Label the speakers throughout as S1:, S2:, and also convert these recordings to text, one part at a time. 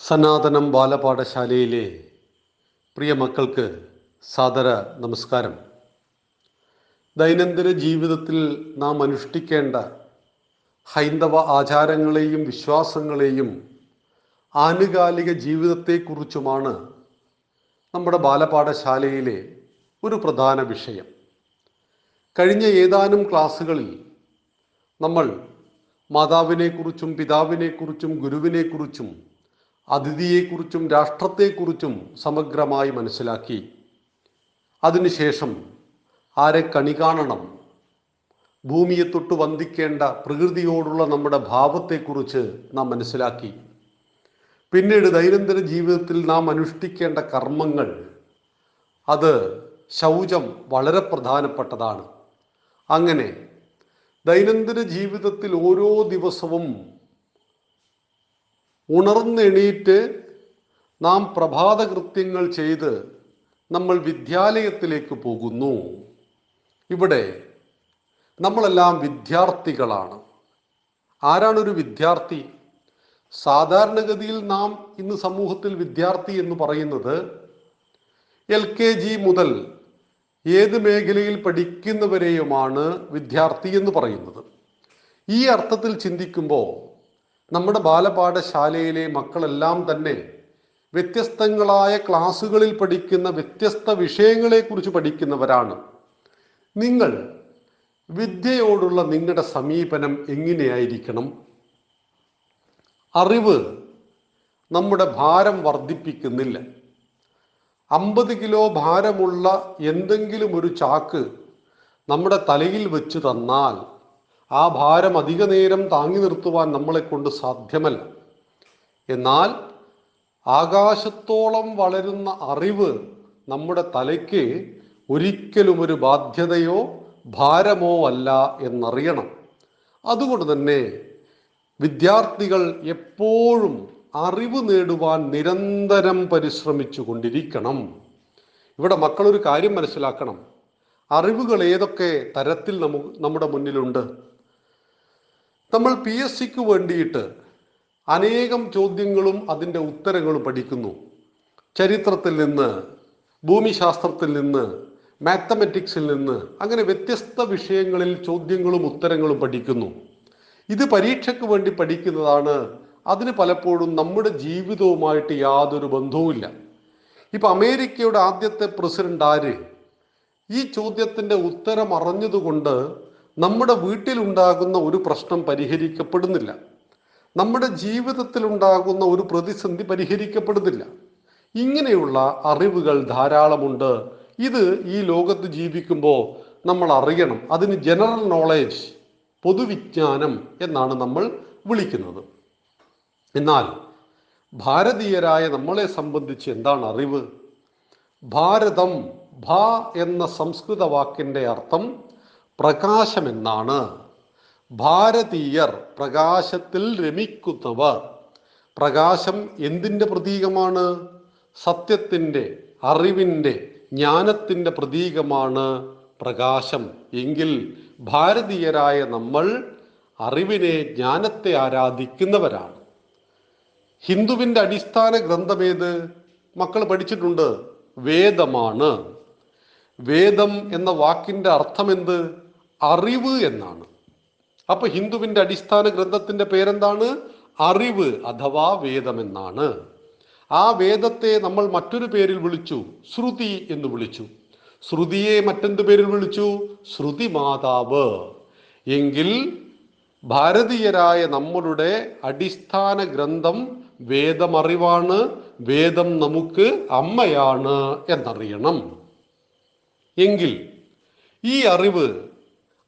S1: സനാതനം ബാലപാഠശാലയിലെ പ്രിയ മക്കൾക്ക് സാദര നമസ്കാരം. ദൈനംദിന ജീവിതത്തിൽ നാം അനുഷ്ഠിക്കേണ്ട ഹൈന്ദവ ആചാരങ്ങളെയും വിശ്വാസങ്ങളെയും ആനുകാലിക ജീവിതത്തെക്കുറിച്ചുമാണ് നമ്മുടെ ബാലപാഠശാലയിലെ ഒരു പ്രധാന വിഷയം. കഴിഞ്ഞ ഏതാനും ക്ലാസ്സുകളിൽ നമ്മൾ മാതാവിനെക്കുറിച്ചും പിതാവിനെക്കുറിച്ചും ഗുരുവിനെക്കുറിച്ചും അതിഥിയെക്കുറിച്ചും രാഷ്ട്രത്തെക്കുറിച്ചും സമഗ്രമായി മനസ്സിലാക്കി. അതിനുശേഷം ആരെ കണി കാണണം? ഭൂമിയെ തൊട്ട് വന്ദിക്കേണ്ട പ്രകൃതിയോടുള്ള നമ്മുടെ ഭാവത്തെക്കുറിച്ച് നാം മനസ്സിലാക്കി. പിന്നീട് ദൈനംദിന ജീവിതത്തിൽ നാം അനുഷ്ഠിക്കേണ്ട കർമ്മങ്ങൾ. അത് ശൗചം വളരെ പ്രധാനപ്പെട്ടതാണ്. അങ്ങനെ ദൈനംദിന ജീവിതത്തിൽ ഓരോ ദിവസവും ഉണർന്നെണീറ്റ് നാം പ്രഭാത കൃത്യങ്ങൾ ചെയ്ത് നമ്മൾ വിദ്യാലയത്തിലേക്ക് പോകുന്നു. ഇവിടെ നമ്മളെല്ലാം വിദ്യാർത്ഥികളാണ്. ആരാണൊരു വിദ്യാർത്ഥി? സാധാരണഗതിയിൽ നാം ഇന്ന് സമൂഹത്തിൽ വിദ്യാർത്ഥി എന്ന് പറയുന്നത് എൽ കെ ജി മുതൽ ഏത് മേഖലയിൽ പഠിക്കുന്നവരെയുമാണ് വിദ്യാർത്ഥി എന്ന് പറയുന്നത്. ഈ അർത്ഥത്തിൽ ചിന്തിക്കുമ്പോൾ നമ്മുടെ ബാലപാഠശാലയിലെ മക്കളെല്ലാം തന്നെ വ്യത്യസ്തങ്ങളായ ക്ലാസ്സുകളിൽ പഠിക്കുന്ന വ്യത്യസ്ത വിഷയങ്ങളെക്കുറിച്ച് പഠിക്കുന്നവരാണ്. നിങ്ങൾ വിദ്യയോടുള്ള നിങ്ങളുടെ സമീപനം എങ്ങനെയായിരിക്കണം? അറിവ് നമ്മുടെ ഭാരം വർദ്ധിപ്പിക്കുന്നില്ല. അമ്പത് കിലോ ഭാരമുള്ള എന്തെങ്കിലും ഒരു ചാക്ക് നമ്മുടെ തലയിൽ വെച്ച് തന്നാൽ ആ ഭാരം അധിക നേരം താങ്ങി നിർത്തുവാൻ നമ്മളെ കൊണ്ട് സാധ്യമല്ല. എന്നാൽ ആകാശത്തോളം വളരുന്ന അറിവ് നമ്മുടെ തലയ്ക്ക് ഒരിക്കലും ഒരു ബാധ്യതയോ ഭാരമോ അല്ല എന്നറിയണം. അതുകൊണ്ട് തന്നെ വിദ്യാർത്ഥികൾ എപ്പോഴും അറിവ് നേടുവാൻ നിരന്തരം പരിശ്രമിച്ചു കൊണ്ടിരിക്കണം. ഇവിടെ മക്കളൊരു കാര്യം മനസ്സിലാക്കണം. അറിവുകൾ ഏതൊക്കെ തരത്തിൽ നമുക്ക് നമ്മുടെ മുന്നിലുണ്ട്? നമ്മൾ പി എസ് സിക്ക് വേണ്ടിയിട്ട് അനേകം ചോദ്യങ്ങളും അതിന്റെ ഉത്തരങ്ങളും പഠിക്കുന്നു. ചരിത്രത്തിൽ നിന്ന് ഭൂമിശാസ്ത്രത്തിൽ നിന്ന് മാത്തമെറ്റിക്സിൽ നിന്ന് അങ്ങനെ വ്യത്യസ്ത വിഷയങ്ങളിൽ ചോദ്യങ്ങളും ഉത്തരങ്ങളും പഠിക്കുന്നു. ഇത് പരീക്ഷയ്ക്ക് വേണ്ടി പഠിക്കുന്നതാണ്. അതിന് പലപ്പോഴും നമ്മുടെ ജീവിതവുമായിട്ട് യാതൊരു ബന്ധവുമില്ല. ഇപ്പം അമേരിക്കയുടെ ആദ്യത്തെ പ്രസിഡന്റ് ആര്? ഈ ചോദ്യത്തിന്റെ ഉത്തരം അറിഞ്ഞതുകൊണ്ട് നമ്മുടെ വീട്ടിലുണ്ടാകുന്ന ഒരു പ്രശ്നം പരിഹരിക്കപ്പെടുന്നില്ല. നമ്മുടെ ജീവിതത്തിലുണ്ടാകുന്ന ഒരു പ്രതിസന്ധി പരിഹരിക്കപ്പെടുന്നില്ല. ഇങ്ങനെയുള്ള അറിവുകൾ ധാരാളമുണ്ട്. ഇത് ഈ ലോകത്ത് ജീവിക്കുമ്പോൾ നമ്മൾ അറിയണം. അതിന് ജനറൽ നോളേജ് പൊതുവിജ്ഞാനം എന്നാണ് നമ്മൾ വിളിക്കുന്നത്. എന്നാൽ ഭാരതീയരായ നമ്മളെ സംബന്ധിച്ച് എന്താണ് അറിവ്? ഭാരതം ഭ എന്ന സംസ്കൃത വാക്കിന്റെ അർത്ഥം പ്രകാശം എന്നാണ് ഭാരതീയർ പ്രകാശത്തിൽ രമിക്കുന്നവർ. പ്രകാശം എന്തിന്റെ പ്രതീകമാണ്? സത്യത്തിന്റെ അറിവിന്റെ ജ്ഞാനത്തിന്റെ പ്രതീകമാണ് പ്രകാശം. എങ്കിൽ ഭാരതീയരായ നമ്മൾ അറിവിനെ ജ്ഞാനത്തെ ആരാധിക്കുന്നവരാണ്. ഹിന്ദുവിന്റെ അടിസ്ഥാന ഗ്രന്ഥമേത്? മക്കൾ പഠിച്ചിട്ടുണ്ട്. വേദമാണ്. വേദം എന്ന വാക്കിന്റെ അർത്ഥമെന്ത്? അറിവ് എന്നാണ്. അപ്പൊ ഹിന്ദുവിന്റെ അടിസ്ഥാന ഗ്രന്ഥത്തിന്റെ പേരെന്താണ്? അറിവ് അഥവാ വേദം എന്നാണ് ആ വേദത്തെ നമ്മൾ മറ്റൊരു പേരിൽ വിളിച്ചു ശ്രുതി എന്ന് വിളിച്ചു. ശ്രുതിയെ മറ്റെന്ത് പേരിൽ വിളിച്ചു? ശ്രുതി മാതാവ്. എങ്കിൽ ഭാരതീയരായ നമ്മളുടെ അടിസ്ഥാന ഗ്രന്ഥം വേദമറിവാണ് വേദം നമുക്ക് അമ്മയാണ് എന്നറിയണം. എങ്കിൽ ഈ അറിവ്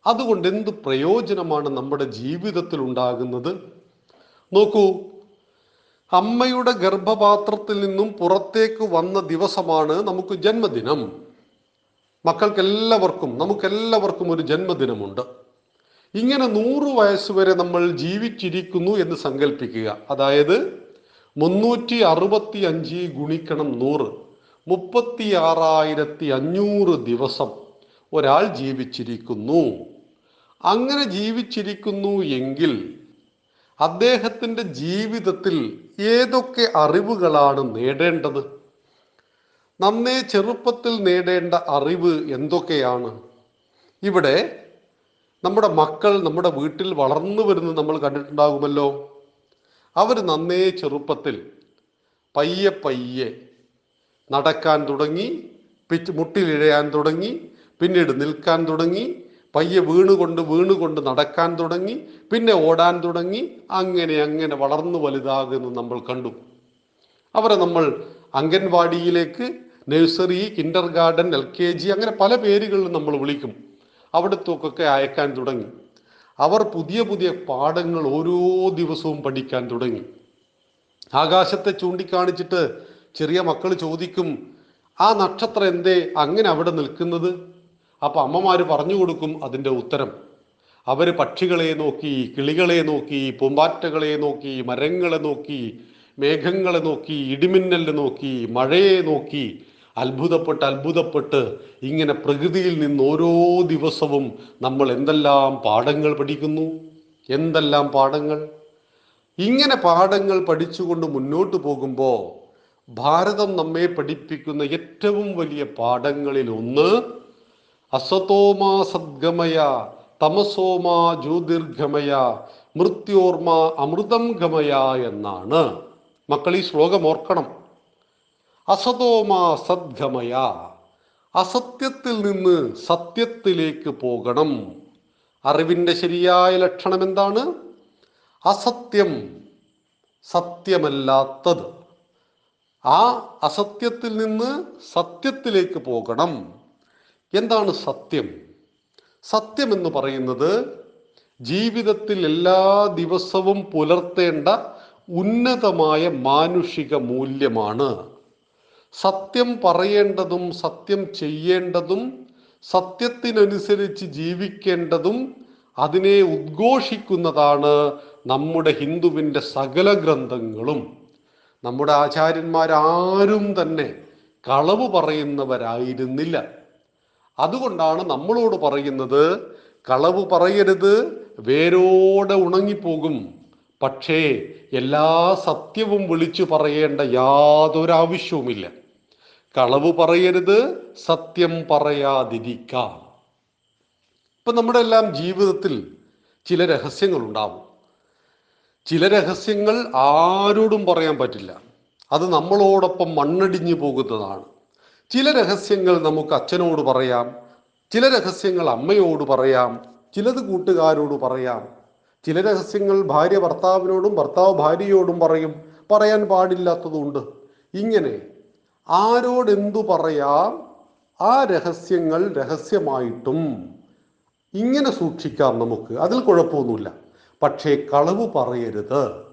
S1: അതുകൊണ്ട് എന്ത് പ്രയോജനമാണ് നമ്മുടെ ജീവിതത്തിൽ ഉണ്ടാകുന്നത്? നോക്കൂ അമ്മയുടെ ഗർഭപാത്രത്തിൽ നിന്നും പുറത്തേക്ക് വന്ന ദിവസമാണ് നമുക്ക് ജന്മദിനം. മക്കൾക്കെല്ലാവർക്കും നമുക്കെല്ലാവർക്കും ഒരു ജന്മദിനമുണ്ട്. ഇങ്ങനെ നൂറ് വയസ്സ് വരെ നമ്മൾ ജീവിച്ചിരിക്കുന്നു എന്ന് സങ്കല്പിക്കുക അതായത് മുന്നൂറ്റി അറുപത്തി അഞ്ച് ഗുണിക്കണം നൂറ്. മുപ്പത്തി ആറായിരത്തി അഞ്ഞൂറ് ദിവസം. ഒരാൾ ജീവിച്ചിരിക്കുന്നു. അങ്ങനെ ജീവിച്ചിരിക്കുന്നു എങ്കിൽ അദ്ദേഹത്തിന്റെ ജീവിതത്തിൽ ഏതൊക്കെ അറിവുകളാണ് നേടേണ്ടത്? നന്നേ ചെറുപ്പത്തിൽ നേടേണ്ട അറിവ് എന്തൊക്കെയാണ്? ഇവിടെ നമ്മുടെ മക്കൾ നമ്മുടെ വീട്ടിൽ വളർന്നു വരുന്നത് നമ്മൾ കണ്ടിട്ടുണ്ടാകുമല്ലോ. അവർ നന്നേ ചെറുപ്പത്തിൽ പയ്യെ പയ്യെ നടക്കാൻ തുടങ്ങി പിച്ച് മുട്ടിലിഴയാൻ തുടങ്ങി പിന്നീട് നിൽക്കാൻ തുടങ്ങി പയ്യെ വീണുകൊണ്ട് വീണുകൊണ്ട് നടക്കാൻ തുടങ്ങി പിന്നെ ഓടാൻ തുടങ്ങി അങ്ങനെ അങ്ങനെ വളർന്നു വലുതാകുന്നത് നമ്മൾ കണ്ടു. അവരെ നമ്മൾ അംഗൻവാടിയിലേക്ക് nursery kindergarten L K G അങ്ങനെ പല പേരുകളിലും നമ്മൾ വിളിക്കും. അവിടത്തേക്കൊക്കെ അയക്കാൻ തുടങ്ങി. അവർ പുതിയ പുതിയ പാഠങ്ങൾ ഓരോ ദിവസവും പഠിക്കാൻ തുടങ്ങി. ആകാശത്തെ ചൂണ്ടിക്കാണിച്ചിട്ട് ചെറിയ മക്കൾ ചോദിക്കും ആ നക്ഷത്രം എന്തേ? അങ്ങനെ അവിടെ നിൽക്കുന്നത്? അപ്പൊ അമ്മമാർ പറഞ്ഞു കൊടുക്കും അതിന്റെ ഉത്തരം. അവർ പക്ഷികളെ നോക്കി കിളികളെ നോക്കി പൂമ്പാറ്റകളെ നോക്കി മരങ്ങളെ നോക്കി മേഘങ്ങളെ നോക്കി ഇടിമിന്നലിനെ നോക്കി മഴയെ നോക്കി അത്ഭുതപ്പെട്ട് അത്ഭുതപ്പെട്ട് ഇങ്ങനെ പ്രകൃതിയിൽ നിന്ന് ഓരോ ദിവസവും നമ്മൾ എന്തെല്ലാം പാഠങ്ങൾ പഠിക്കുന്നു? എന്തെല്ലാം പാഠങ്ങൾ? ഇങ്ങനെ പാഠങ്ങൾ പഠിച്ചുകൊണ്ട് മുന്നോട്ട് പോകുമ്പോൾ ഭാരതം നമ്മെ പഠിപ്പിക്കുന്ന ഏറ്റവും വലിയ പാഠങ്ങളിൽ ഒന്ന് അസതോമാ സദ്ഗമയ തമസോമാ ജ്യോതിർഗമയ മൃത്യോർമ അമൃതം ഗമയ എന്നാണ്. മക്കൾ ഈ ശ്ലോകം ഓർക്കണം. അസതോമാ സദ്ഗമയ അസത്യത്തിൽ നിന്ന് സത്യത്തിലേക്ക് പോകണം. അറിവിന്റെ ശരിയായ ലക്ഷണം എന്താണ്? അസത്യം സത്യമല്ലാത്തത്. ആ അസത്യത്തിൽ നിന്ന് സത്യത്തിലേക്ക് പോകണം. എന്താണ് സത്യം? സത്യം എന്ന് പറയുന്നത് ജീവിതത്തിൽ എല്ലാ ദിവസവും പുലർത്തേണ്ട ഉന്നതമായ മാനുഷിക മൂല്യമാണ്. സത്യം പറയേണ്ടതും സത്യം ചെയ്യേണ്ടതും സത്യത്തിനനുസരിച്ച് ജീവിക്കേണ്ടതും അതിനെ ഉദ്ഘോഷിക്കുന്നതാണ് നമ്മുടെ ഹിന്ദുവിന്റെ സകല ഗ്രന്ഥങ്ങളും. നമ്മുടെ ആചാര്യന്മാരാരും തന്നെ കളവ് പറയുന്നവരായിരുന്നില്ല. അതുകൊണ്ടാണ് നമ്മളോട് പറയുന്നത് കളവ് പറയരുത് വേരോടെ ഉണങ്ങിപ്പോകും. പക്ഷേ എല്ലാ സത്യവും വിളിച്ചു പറയേണ്ട യാതൊരാവശ്യവുമില്ല. കളവ് പറയരുത് സത്യം പറയാതിരിക്കാം. ഇപ്പൊ നമ്മുടെ എല്ലാം ജീവിതത്തിൽ ചില രഹസ്യങ്ങൾ ഉണ്ടാവും ചില രഹസ്യങ്ങൾ ആരോടും പറയാൻ പറ്റില്ല. അത് നമ്മളോടൊപ്പം മണ്ണടിഞ്ഞു പോകുന്നതാണ്. ചില രഹസ്യങ്ങൾ നമുക്ക് അച്ഛനോട് പറയാം ചില രഹസ്യങ്ങൾ അമ്മയോട് പറയാം ചിലത് കൂട്ടുകാരോട് പറയാം. ചില രഹസ്യങ്ങൾ ഭാര്യ ഭർത്താവിനോടും ഭർത്താവ് ഭാര്യയോടും പറയും. പറയാൻ പാടില്ലാത്തതുണ്ട്. ഇങ്ങനെ ആരോടെന്തു പറയാം ആ രഹസ്യങ്ങൾ രഹസ്യമായിട്ടും ഇങ്ങനെ സൂക്ഷിക്കാം നമുക്ക്. അതിൽ കുഴപ്പമൊന്നുമില്ല. പക്ഷേ കളവ് പറയരുത്.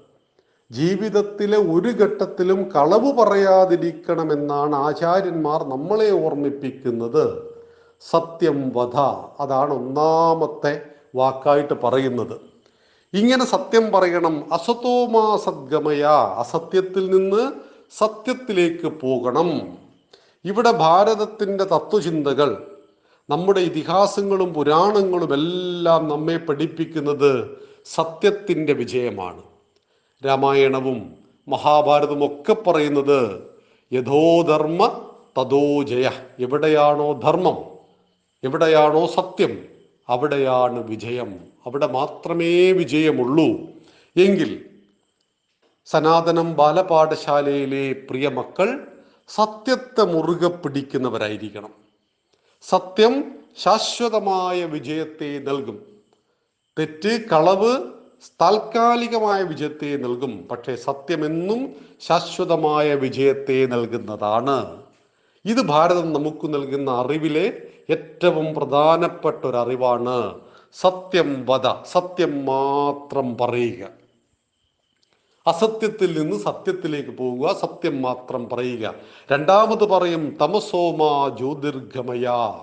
S1: ജീവിതത്തിലെ ഒരു ഘട്ടത്തിലും കളവ് പറയാതിരിക്കണമെന്നാണ് ആചാര്യന്മാർ നമ്മളെ ഓർമ്മിപ്പിക്കുന്നത്. സത്യം വധ അതാണ് ഒന്നാമത്തെ വാക്കായിട്ട് പറയുന്നത്. ഇങ്ങനെ സത്യം പറയണം അസതോമാ സദ്ഗമയ അസത്യത്തിൽ നിന്ന് സത്യത്തിലേക്ക് പോകണം. ഇവിടെ ഭാരതത്തിന്റെ തത്വചിന്തകൾ നമ്മുടെ ഇതിഹാസങ്ങളും പുരാണങ്ങളും എല്ലാം നമ്മെ പഠിപ്പിക്കുന്നത് സത്യത്തിന്റെ വിജയമാണ്. രാമായണവും മഹാഭാരതവും ഒക്കെ പറയുന്നത് യഥോധർമ്മ തഥോ ജയ. എവിടെയാണോ ധർമ്മം എവിടെയാണോ സത്യം അവിടെയാണ് വിജയം. അവിടെ മാത്രമേ വിജയമുള്ളൂ. എങ്കിൽ സനാതനം ബാലപാഠശാലയിലെ പ്രിയ മക്കൾ സത്യത്തെ മുറുകെ പിടിക്കുന്നവരായിരിക്കണം. സത്യം ശാശ്വതമായ വിജയത്തെ നൽകും. തെറ്റ് കളവ് താൽക്കാലികമായ വിജയത്തെ നൽകും പക്ഷേ സത്യമെന്നും ശാശ്വതമായ വിജയത്തെ നൽകുന്നതാണ്. ഇത് ഭാരതം നമുക്ക് നൽകുന്ന അറിവിലെ ഏറ്റവും പ്രധാനപ്പെട്ട ഒരു അറിവാണ്. സത്യം വധ സത്യം മാത്രം പറയുക. അസത്യത്തിൽ നിന്ന് സത്യത്തിലേക്ക് പോവുക സത്യം മാത്രം പറയുക. രണ്ടാമത് പറയും തമസോമാ ജ്യോതിർഗമയ.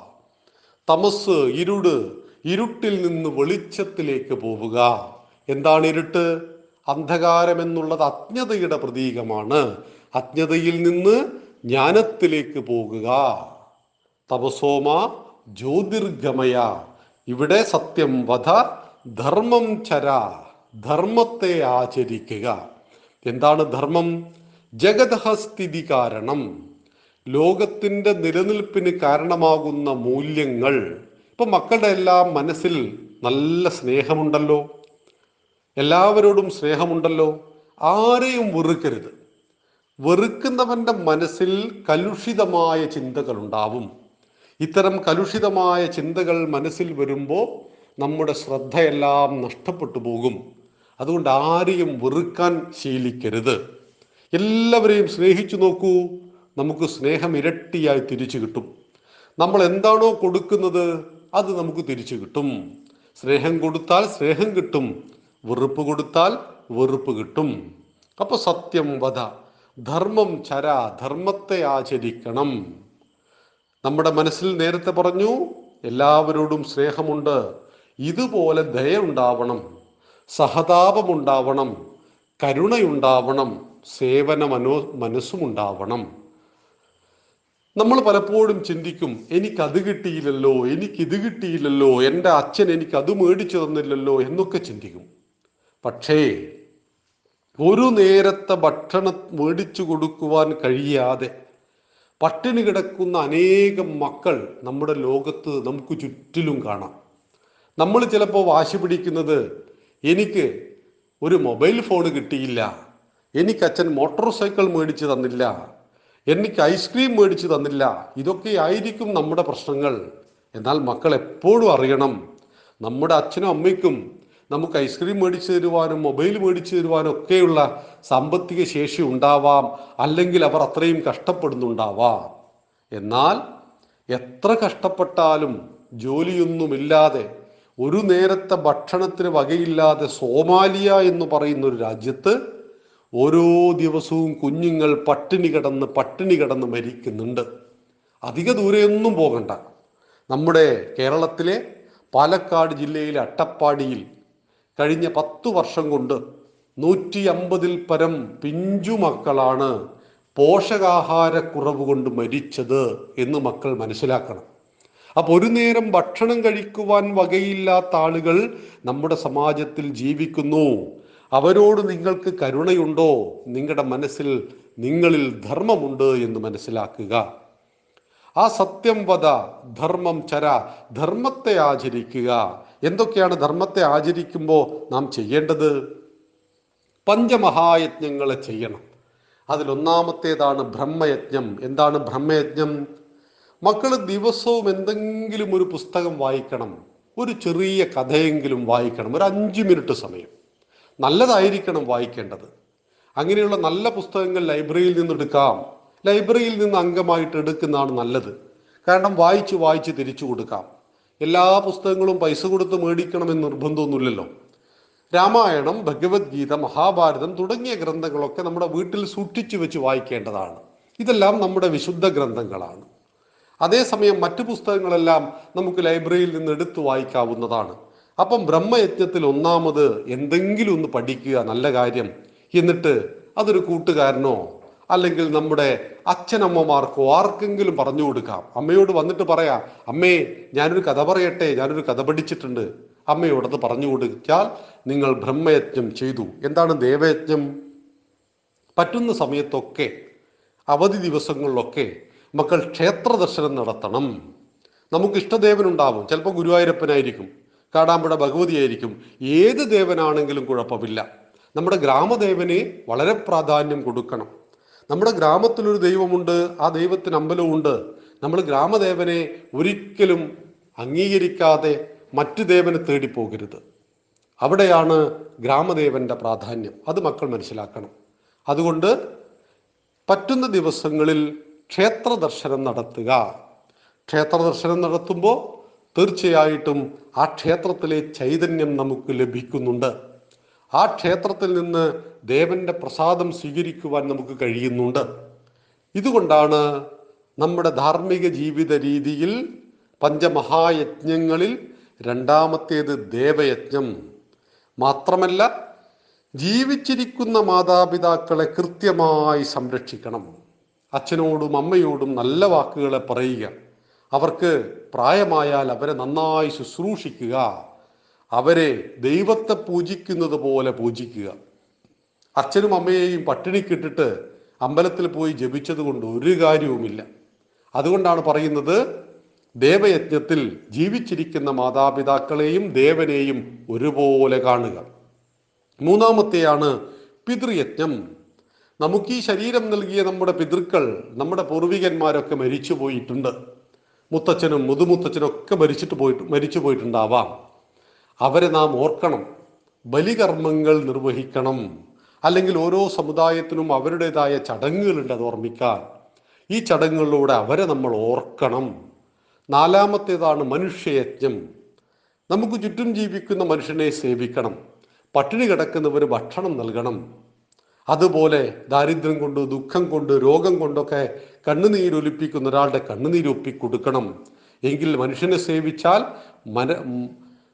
S1: തമസ് ഇരുട് ഇരുട്ടിൽ നിന്ന് വെളിച്ചത്തിലേക്ക് പോവുക. എന്താണ് ഇരുട്ട് അന്ധകാരം എന്നുള്ളത് അജ്ഞതയുടെ പ്രതീകമാണ്. അജ്ഞതയിൽ നിന്ന് ജ്ഞാനത്തിലേക്ക് പോകുക. തപസോമ ജ്യോതിർഗമയ. ഇവിടെ സത്യം വധ ധർമ്മം ചര ധർമ്മത്തെ ആചരിക്കുക. എന്താണ് ധർമ്മം? ജഗതസ്ഥിതി കാരണം. ലോകത്തിന്റെ നിലനിൽപ്പിന് കാരണമാകുന്ന മൂല്യങ്ങൾ. ഇപ്പം മക്കളുടെ എല്ലാം മനസ്സിൽ നല്ല സ്നേഹമുണ്ടല്ലോ. എല്ലാവരോടും സ്നേഹമുണ്ടല്ലോ ആരെയും വെറുക്കരുത്. വെറുക്കുന്നവന്റെ മനസ്സിൽ കലുഷിതമായ ചിന്തകൾ ഉണ്ടാവും ഇത്തരം കലുഷിതമായ ചിന്തകൾ മനസ്സിൽ വരുമ്പോൾ നമ്മുടെ ശ്രദ്ധയെല്ലാം നഷ്ടപ്പെട്ടു പോകും. അതുകൊണ്ട് ആരെയും വെറുക്കാൻ ശീലിക്കരുത്. എല്ലാവരെയും സ്നേഹിച്ചു നോക്കൂ. നമുക്ക് സ്നേഹം ഇരട്ടിയായി തിരിച്ചു കിട്ടും. നമ്മൾ എന്താണോ കൊടുക്കുന്നത് അത് നമുക്ക് തിരിച്ചു കിട്ടും. സ്നേഹം കൊടുത്താൽ സ്നേഹം കിട്ടും. വെറുപ്പ് കൊടുത്താൽ വെറുപ്പ് കിട്ടും. അപ്പൊ സത്യം വധ ധർമ്മം ചര ധർമ്മത്തെ ആചരിക്കണം. നമ്മുടെ മനസ്സിൽ നേരത്തെ പറഞ്ഞു എല്ലാവരോടും സ്നേഹമുണ്ട്. ഇതുപോലെ ദയുണ്ടാവണം സഹതാപമുണ്ടാവണം കരുണയുണ്ടാവണം സേവന മനോ മനസ്സുമുണ്ടാവണം. നമ്മൾ പലപ്പോഴും ചിന്തിക്കും എനിക്ക് അത് കിട്ടിയില്ലല്ലോ എനിക്ക് ഇത് കിട്ടിയില്ലല്ലോ എന്റെ അച്ഛൻ എനിക്ക് അത് മേടിച്ചു തന്നില്ലല്ലോ എന്നൊക്കെ ചിന്തിക്കും. പക്ഷേ ഒരു നേരത്തെ ഭക്ഷണം മേടിച്ചു കൊടുക്കുവാൻ കഴിയാതെ പട്ടിണി കിടക്കുന്ന അനേകം മക്കൾ നമ്മുടെ ലോകത്ത് നമുക്ക് ചുറ്റിലും കാണാം. നമ്മൾ ചിലപ്പോൾ വാശി പിടിക്കുന്നത് എനിക്ക് ഒരു മൊബൈൽ ഫോൺ കിട്ടിയില്ല എനിക്ക് അച്ഛൻ മോട്ടോർ സൈക്കിൾ മേടിച്ചു തന്നില്ല എനിക്ക് ഐസ്ക്രീം മേടിച്ചു തന്നില്ല ഇതൊക്കെ ആയിരിക്കും നമ്മുടെ പ്രശ്നങ്ങൾ. എന്നാൽ മക്കൾ എപ്പോഴും അറിയണം നമ്മുടെ അച്ഛനും അമ്മയ്ക്കും നമുക്ക് ഐസ്ക്രീം മേടിച്ചു തരുവാനും മൊബൈൽ മേടിച്ചു തരുവാനും ഒക്കെയുള്ള സാമ്പത്തിക ശേഷി ഉണ്ടാവാം. അല്ലെങ്കിൽ അവർ അത്രയും കഷ്ടപ്പെടുന്നുണ്ടാവാം. എന്നാൽ എത്ര കഷ്ടപ്പെട്ടാലും ജോലിയൊന്നുമില്ലാതെ ഒരു നേരത്തെ ഭക്ഷണത്തിന് വകയില്ലാതെ സോമാലിയ എന്ന് പറയുന്ന ഒരു രാജ്യത്ത് ഓരോ ദിവസവും കുഞ്ഞുങ്ങൾ പട്ടിണി കിടന്ന് പട്ടിണി കിടന്ന് മരിക്കുന്നുണ്ട്. അധിക ദൂരെയൊന്നും പോകണ്ട. നമ്മുടെ കേരളത്തിലെ പാലക്കാട് ജില്ലയിലെ അട്ടപ്പാടിയിൽ കഴിഞ്ഞ പത്തു വർഷം കൊണ്ട് നൂറ്റി അമ്പതിൽ പരം പിഞ്ചു മക്കളാണ് പോഷകാഹാരക്കുറവ് കൊണ്ട് മരിച്ചത് എന്ന് മക്കൾ മനസ്സിലാക്കണം. അപ്പോൾ ഒരു നേരം ഭക്ഷണം കഴിക്കുവാൻ വകയില്ലാത്ത ആളുകൾ നമ്മുടെ സമാജത്തിൽ ജീവിക്കുന്നു. അവരോട് നിങ്ങൾക്ക് കരുണയുണ്ടോ? നിങ്ങളുടെ മനസ്സിൽ നിങ്ങളിൽ ധർമ്മമുണ്ട് എന്ന് മനസ്സിലാക്കുക. ആ സത്യം വധ ധർമ്മം ചര ധർമ്മത്തെ ആചരിക്കുക. എന്തൊക്കെയാണ് ധർമ്മത്തെ ആചരിക്കുമ്പോൾ നാം ചെയ്യേണ്ടത്? പഞ്ചമഹായജ്ഞങ്ങളെ ചെയ്യണം. അതിലൊന്നാമത്തേതാണ് ബ്രഹ്മയജ്ഞം. എന്താണ് ബ്രഹ്മയജ്ഞം? മക്കൾ ദിവസവും എന്തെങ്കിലും ഒരു പുസ്തകം വായിക്കണം. ഒരു ചെറിയ കഥയെങ്കിലും വായിക്കണം. ഒരു അഞ്ച് മിനിറ്റ് സമയം. നല്ലതായിരിക്കണം വായിക്കേണ്ടത്. അങ്ങനെയുള്ള നല്ല പുസ്തകങ്ങൾ ലൈബ്രറിയിൽ നിന്നെടുക്കാം ലൈബ്രറിയിൽ നിന്ന് അംഗമായിട്ട് എടുക്കുന്നതാണ് നല്ലത്. കാരണം വായിച്ച് വായിച്ച് തിരിച്ചു കൊടുക്കാം. എല്ലാ പുസ്തകങ്ങളും പൈസ കൊടുത്ത് മേടിക്കണമെന്ന് നിർബന്ധമൊന്നുമില്ലല്ലോ. രാമായണം ഭഗവത്ഗീത മഹാഭാരതം തുടങ്ങിയ ഗ്രന്ഥങ്ങളൊക്കെ നമ്മുടെ വീട്ടിൽ സൂക്ഷിച്ചു വെച്ച് വായിക്കേണ്ടതാണ്. ഇതെല്ലാം നമ്മുടെ വിശുദ്ധ ഗ്രന്ഥങ്ങളാണ്. അതേസമയം മറ്റു പുസ്തകങ്ങളെല്ലാം നമുക്ക് ലൈബ്രറിയിൽ നിന്ന് എടുത്തു വായിക്കാവുന്നതാണ്. അപ്പം ബ്രഹ്മയജ്ഞത്തിൽ ഒന്നാമത് എന്തെങ്കിലും ഒന്ന് പഠിക്കുക നല്ല കാര്യം. എന്നിട്ട് അതൊരു കൂട്ടുകാരനോ അല്ലെങ്കിൽ നമ്മുടെ അച്ഛനമ്മമാർക്കോ ആർക്കെങ്കിലും പറഞ്ഞു കൊടുക്കാം. അമ്മയോട് വന്നിട്ട് പറയാം അമ്മേ ഞാനൊരു കഥ പറയട്ടെ ഞാനൊരു കഥ പഠിച്ചിട്ടുണ്ട്. അമ്മയോടത് പറഞ്ഞു കൊടുത്താൽ നിങ്ങൾ ബ്രഹ്മയജ്ഞം ചെയ്തു. എന്താണ് ദേവയജ്ഞം? പറ്റുന്ന സമയത്തൊക്കെ അവധി ദിവസങ്ങളിലൊക്കെ മക്കൾ ക്ഷേത്ര ദർശനം നടത്തണം. നമുക്ക് ഇഷ്ടദേവനുണ്ടാവും. ചിലപ്പോൾ ഗുരുവായൂരപ്പനായിരിക്കും കാടാമ്പുഴ ഭഗവതിയായിരിക്കും. ഏത് ദേവനാണെങ്കിലും കുഴപ്പമില്ല. നമ്മുടെ ഗ്രാമദേവനെ വളരെ പ്രാധാന്യം കൊടുക്കണം. നമ്മുടെ ഗ്രാമത്തിലൊരു ദൈവമുണ്ട് ആ ദൈവത്തിന് അമ്പലമുണ്ട് നമ്മൾ ഗ്രാമദേവനെ ഒരിക്കലും അംഗീകരിക്കാതെ മറ്റു ദേവനെ തേടി പോകരുത് അവിടെയാണ് ഗ്രാമദേവന്റെ പ്രാധാന്യം. അത് മക്കൾ മനസ്സിലാക്കണം. അതുകൊണ്ട് പറ്റുന്ന ദിവസങ്ങളിൽ ക്ഷേത്ര ദർശനം നടത്തുക. ക്ഷേത്ര ദർശനം നടത്തുമ്പോൾ തീർച്ചയായിട്ടും ആ ക്ഷേത്രത്തിലെ ചൈതന്യം നമുക്ക് ലഭിക്കുന്നുണ്ട്. ആ ക്ഷേത്രത്തിൽ നിന്ന് ദേവന്റെ പ്രസാദം സ്വീകരിക്കുവാൻ നമുക്ക് കഴിയുന്നുണ്ട്. ഇതുകൊണ്ടാണ് നമ്മുടെ ധാർമ്മിക ജീവിത രീതിയിൽ പഞ്ചമഹായജ്ഞങ്ങളിൽ രണ്ടാമത്തേത് ദേവയജ്ഞം. മാത്രമല്ല ജീവിച്ചിരിക്കുന്ന മാതാപിതാക്കളെ കൃത്യമായി സംരക്ഷിക്കണം. അച്ഛനോടും അമ്മയോടും നല്ല വാക്കുകളെ പറയുക. അവർക്ക് പ്രായമായാൽ അവരെ നന്നായി ശുശ്രൂഷിക്കുക. അവരെ ദൈവത്തെ പൂജിക്കുന്നത് പോലെ പൂജിക്കുക. അച്ഛനും അമ്മയെയും പട്ടിണിക്കിട്ടിട്ട് അമ്പലത്തിൽ പോയി ജപിച്ചത് കൊണ്ട് ഒരു കാര്യവുമില്ല. അതുകൊണ്ടാണ് പറയുന്നത് ദേവയജ്ഞത്തിൽ ജീവിച്ചിരിക്കുന്ന മാതാപിതാക്കളെയും ദേവനെയും ഒരുപോലെ കാണുക. മൂന്നാമത്തെയാണ് പിതൃയജ്ഞം. നമുക്ക് ഈ ശരീരം നൽകിയ നമ്മുടെ പിതൃക്കൾ നമ്മുടെ പൂർവികന്മാരൊക്കെ മരിച്ചു പോയിട്ടുണ്ട് മുത്തച്ഛനും മുതുമുത്തച്ഛനും ഒക്കെ മരിച്ചിട്ട് പോയിട്ട് മരിച്ചു പോയിട്ടുണ്ടാവാം അവരെ നാം ഓർക്കണം. ബലികർമ്മങ്ങൾ നിർവഹിക്കണം. അല്ലെങ്കിൽ ഓരോ സമുദായത്തിനും അവരുടേതായ ചടങ്ങുകളുണ്ട് അത് ഓർമ്മിക്കാൻ. ഈ ചടങ്ങുകളിലൂടെ അവരെ നമ്മൾ ഓർക്കണം. നാലാമത്തേതാണ് മനുഷ്യയജ്ഞം. നമുക്ക് ചുറ്റും ജീവിക്കുന്ന മനുഷ്യനെ സേവിക്കണം. പട്ടിണി കിടക്കുന്നവർ ഭക്ഷണം നൽകണം. അതുപോലെ ദാരിദ്ര്യം കൊണ്ട് ദുഃഖം കൊണ്ട് രോഗം കൊണ്ടൊക്കെ കണ്ണുനീരൊലിപ്പിക്കുന്ന ഒരാളുടെ കണ്ണുനീരൊപ്പി കൊടുക്കണം എങ്കിൽ മനുഷ്യനെ സേവിച്ചാൽ മന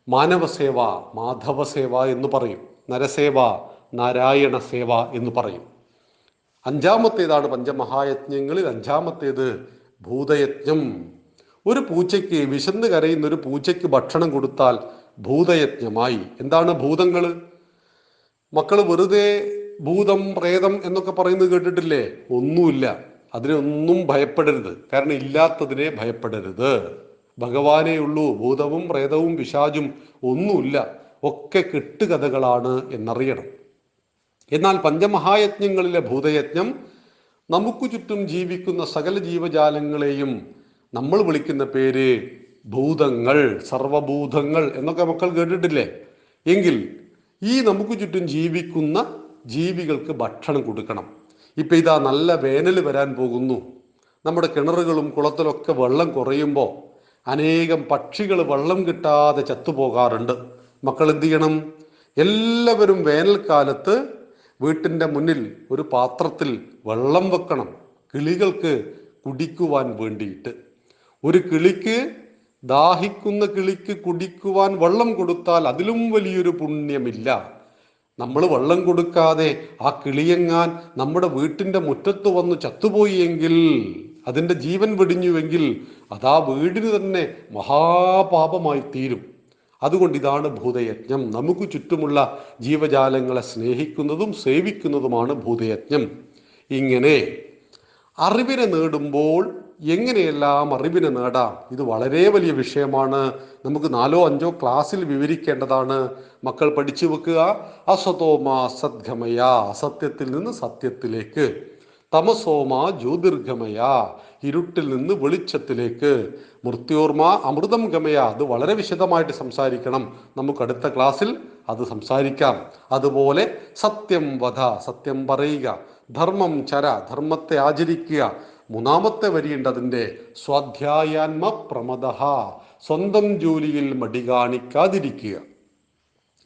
S1: മാനവസേവ മാധവസേവ എന്ന് പറയും. നരസേവ നാരായണ സേവ എന്ന് പറയും. അഞ്ചാമത്തേതാണ് പഞ്ചമഹായജ്ഞങ്ങളിൽ അഞ്ചാമത്തേത് ഭൂതയജ്ഞം. ഒരു പൂച്ചയ്ക്ക് വിശന്ന് കരയുന്ന ഒരു പൂച്ചയ്ക്ക് ഭക്ഷണം കൊടുത്താൽ ഭൂതയജ്ഞമായി. എന്താണ് ഭൂതങ്ങൾ? മക്കൾ വെറുതെ ഭൂതം പ്രേതം എന്നൊക്കെ പറയുന്നത് കേട്ടിട്ടില്ലേ? ഒന്നുമില്ല. അതിനൊന്നും ഭയപ്പെടരുത്. കാരണം ഇല്ലാത്തതിനെ ഭയപ്പെടരുത്. ഭഗവാനേ ഉള്ളൂ ഭൂതവും പ്രേതവും പിശാചും ഒന്നുമില്ല. ഒക്കെ കെട്ടുകഥകളാണ് എന്നറിയണം. എന്നാൽ പഞ്ചമഹായജ്ഞങ്ങളിലെ ഭൂതയജ്ഞം നമുക്ക് ചുറ്റും ജീവിക്കുന്ന സകല ജീവജാലങ്ങളെയും നമ്മൾ വിളിക്കുന്ന പേര് ഭൂതങ്ങൾ സർവഭൂതങ്ങൾ എന്നൊക്കെ മക്കൾ കേട്ടിട്ടില്ലേ? എങ്കിൽ ഈ നമുക്ക് ചുറ്റും ജീവിക്കുന്ന ജീവികൾക്ക് ഭക്ഷണം കൊടുക്കണം. ഇപ്പം ഇതാ നല്ല വേനൽ വരാൻ പോകുന്നു. നമ്മുടെ കിണറുകളും കുളത്തിലൊക്കെ വെള്ളം കുറയുമ്പോൾ അനേകം പക്ഷികൾ വെള്ളം കിട്ടാതെ ചത്തുപോകാറുണ്ട്. മക്കൾ എന്ത് ചെയ്യണം? എല്ലാവരും വേനൽക്കാലത്ത് വീട്ടിന്റെ മുന്നിൽ ഒരു പാത്രത്തിൽ വെള്ളം വെക്കണം കിളികൾക്ക് കുടിക്കുവാൻ വേണ്ടിയിട്ട്. ഒരു കിളിക്ക് ദാഹിക്കുന്ന കിളിക്ക് കുടിക്കുവാൻ വെള്ളം കൊടുത്താൽ അതിലും വലിയൊരു പുണ്യമില്ല. നമ്മൾ വെള്ളം കൊടുക്കാതെ ആ കിളിയെങ്ങാൻ നമ്മുടെ വീട്ടിന്റെ മുറ്റത്ത് വന്ന് ചത്തുപോയി അതിന്റെ ജീവൻ വെടിഞ്ഞുവെങ്കിൽ അത് ആ വീടിന് തന്നെ മഹാപാപമായി തീരും. അതുകൊണ്ട് ഇതാണ് ഭൂതയജ്ഞം. നമുക്ക് ചുറ്റുമുള്ള ജീവജാലങ്ങളെ സ്നേഹിക്കുന്നതും സേവിക്കുന്നതുമാണ് ഭൂതയജ്ഞം. ഇങ്ങനെ അറിവിനെ നേടുമ്പോൾ എങ്ങനെയെല്ലാം അറിവിനെ നേടാം? ഇത് വളരെ വലിയ വിഷയമാണ്. നമുക്ക് നാലോ അഞ്ചോ ക്ലാസ്സിൽ വിവരിക്കേണ്ടതാണ്. മക്കൾ പഠിച്ചു വെക്കുക. അസതോമ അസദ്ഗമയ അസത്യത്തിൽ നിന്ന് സത്യത്തിലേക്ക്. തമസോമ ജ്യോതിർഗമയ ഇരുട്ടിൽ നിന്ന് വെളിച്ചത്തിലേക്ക്. മൃത്യോർമ അമൃതം ഗമയ. അത് വളരെ വിശദമായിട്ട് സംസാരിക്കണം. നമുക്ക് അടുത്ത ക്ലാസ്സിൽ അത് സംസാരിക്കാം. അതുപോലെ സത്യം വധ സത്യം പറയുക. ധർമ്മം ചര ധർമ്മത്തെ ആചരിക്കുക. മൂന്നാമത്തെ വരിയുണ്ട് അതിന്റെ സ്വാധ്യായാത്മ പ്രമദ സ്വന്തം ജോലിയിൽ മടി കാണിക്കാതിരിക്കുക.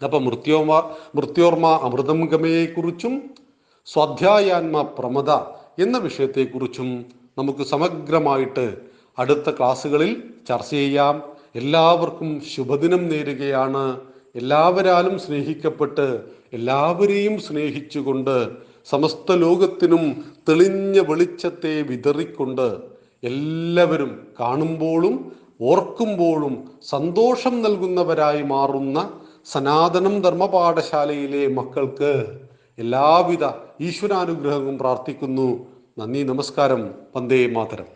S1: അപ്പൊ മൃത്യോർമ മൃത്യോർമ അമൃതം ഗമയെക്കുറിച്ചും സ്വാധ്യായാത്മ പ്രമത എന്ന വിഷയത്തെക്കുറിച്ചും നമുക്ക് സമഗ്രമായിട്ട് അടുത്ത ക്ലാസ്സുകളിൽ ചർച്ച ചെയ്യാം. എല്ലാവർക്കും ശുഭദിനം നേരുകയാണ്. എല്ലാവരാലും സ്നേഹിക്കപ്പെട്ട് എല്ലാവരെയും സ്നേഹിച്ചുകൊണ്ട് സമസ്ത ലോകത്തിനും തെളിഞ്ഞ വെളിച്ചത്തെ വിതറിക്കൊണ്ട് എല്ലാവരും കാണുമ്പോഴും ഓർക്കുമ്പോഴും സന്തോഷം നൽകുന്നവരായി മാറുന്ന സനാതനം ധർമ്മപാഠശാലയിലെ മക്കൾക്ക് എല്ലാവിധ ഈശ്വരാനുഗ്രഹവും പ്രാർത്ഥിക്കുന്നു. നന്ദി നമസ്കാരം. വന്ദേ മാതരം.